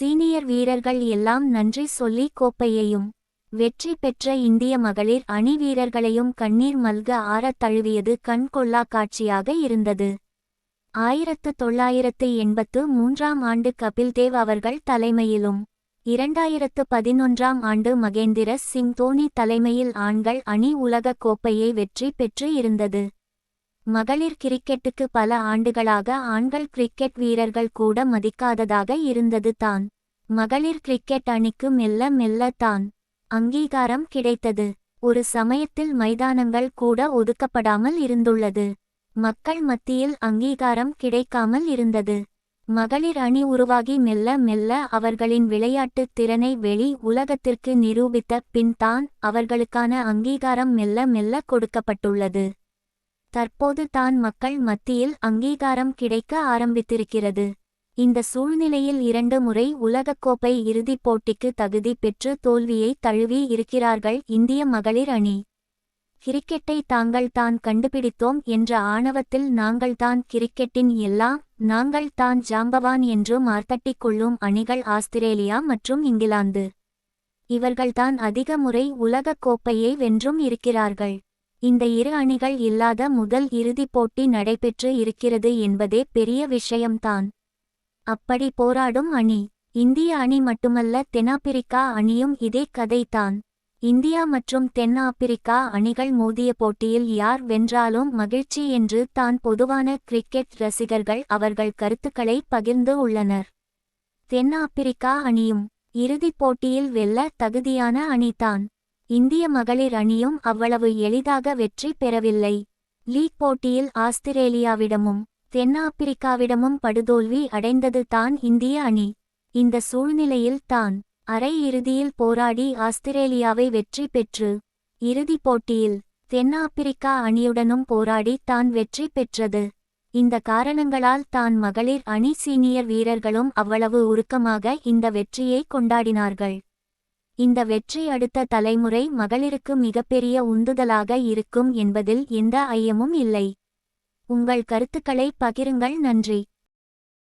Senior வீரர்கள் எல்லாம் நன்றி சொல்லி கோப்பையையும் வெற்றி பெற்ற இந்திய மகளிர் அணி வீரர்களையும் கண்ணீர் மல்க ஆறத் தழுவியது கண்கொள்ளா காட்சியாக இருந்தது. ஆயிரத்து தொள்ளாயிரத்து எண்பத்து மூன்றாம் ஆண்டு கபில்தேவ் அவர்கள் தலைமையிலும் இரண்டாயிரத்து பதினொன்றாம் ஆண்டு மகேந்திர சிங் தோனி தலைமையில் ஆண்கள் அணி உலகக் கோப்பையை வெற்றி பெற்று இருந்தது. மகளிர் கிரிக்கெட்டுக்கு பல ஆண்டுகளாக ஆண்கள் கிரிக்கெட் வீரர்கள் கூட மதிக்காததாக இருந்தது தான். மகளிர் கிரிக்கெட் அணிக்கு மெல்ல மெல்ல தான் அங்கீகாரம் கிடைத்தது. ஒரு சமயத்தில் மைதானங்கள் கூட ஒதுக்கப்படாமல் இருந்துள்ளது. மக்கள் மத்தியில் அங்கீகாரம் கிடைக்காமல் இருந்தது. மகளிர் அணி உருவாகி மெல்ல மெல்ல அவர்களின் விளையாட்டு திறனை வெளி உலகத்திற்கு நிரூபித்த பின் தான் அவர்களுக்கான அங்கீகாரம் மெல்ல மெல்ல கொடுக்கப்பட்டுள்ளது. தற்போது தான் மக்கள் மத்தியில் அங்கீகாரம் கிடைக்க ஆரம்பித்திருக்கிறது. இந்த சூழ்நிலையில் இரண்டு முறை உலகக்கோப்பை இறுதிப் போட்டிக்கு தகுதி பெற்று தோல்வியை தழுவி இருக்கிறார்கள் இந்திய மகளிர் அணி. கிரிக்கெட்டை தாங்கள் தான் கண்டுபிடித்தோம் என்ற ஆணவத்தில் நாங்கள் தான் கிரிக்கெட்டின் எல்லாம் நாங்கள் தான் ஜாம்பவான் என்று மார்த்தட்டிக் கொள்ளும் அணிகள் ஆஸ்திரேலியா மற்றும் இங்கிலாந்து. இவர்கள்தான் அதிக முறை உலகக் கோப்பையை வென்றும் இருக்கிறார்கள். இந்த இரு அணிகள் இல்லாத முதல் இறுதிப் போட்டி நடைபெற்று இருக்கிறது என்பதே பெரிய விஷயம்தான். அப்படி போராடும் அணி இந்திய அணி மட்டுமல்ல தென்னாப்பிரிக்கா அணியும் இதே கதைதான். இந்தியா மற்றும் தென்னாப்பிரிக்கா அணிகள் மோதிய போட்டியில் யார் வென்றாலும் மகிழ்ச்சி என்று தான் பொதுவான கிரிக்கெட் ரசிகர்கள் அவர்கள் கருத்துக்களை பகிர்ந்து உள்ளனர். தென்னாப்பிரிக்கா அணியும் இறுதிப் போட்டியில் வெல்ல தகுதியான அணிதான். இந்திய மகளிர் அணியும் அவ்வளவு எளிதாக வெற்றி பெறவில்லை. லீக் போட்டியில் ஆஸ்திரேலியாவிடமும் தென்னாப்பிரிக்காவிடமும் படுதோல்வி அடைந்தது தான் இந்திய அணி. இந்த சூழ்நிலையில் தான் அரை இறுதியில் போராடி ஆஸ்திரேலியாவை வெற்றி பெற்று இறுதிப் போட்டியில் தென்னாப்பிரிக்கா அணியுடனும் போராடி தான் வெற்றி பெற்றது. இந்த காரணங்களால் தான் மகளிர் அணி சீனியர் வீரர்களும் அவ்வளவு உருக்கமாக இந்த வெற்றியை கொண்டாடினார்கள். இந்த வெற்றி அடுத்த தலைமுறை மகளிருக்கு மிகப்பெரிய உந்துதலாக இருக்கும் என்பதில் எந்த ஐயமும் இல்லை. உங்கள் கருத்துக்களை பகிருங்கள் நன்றி.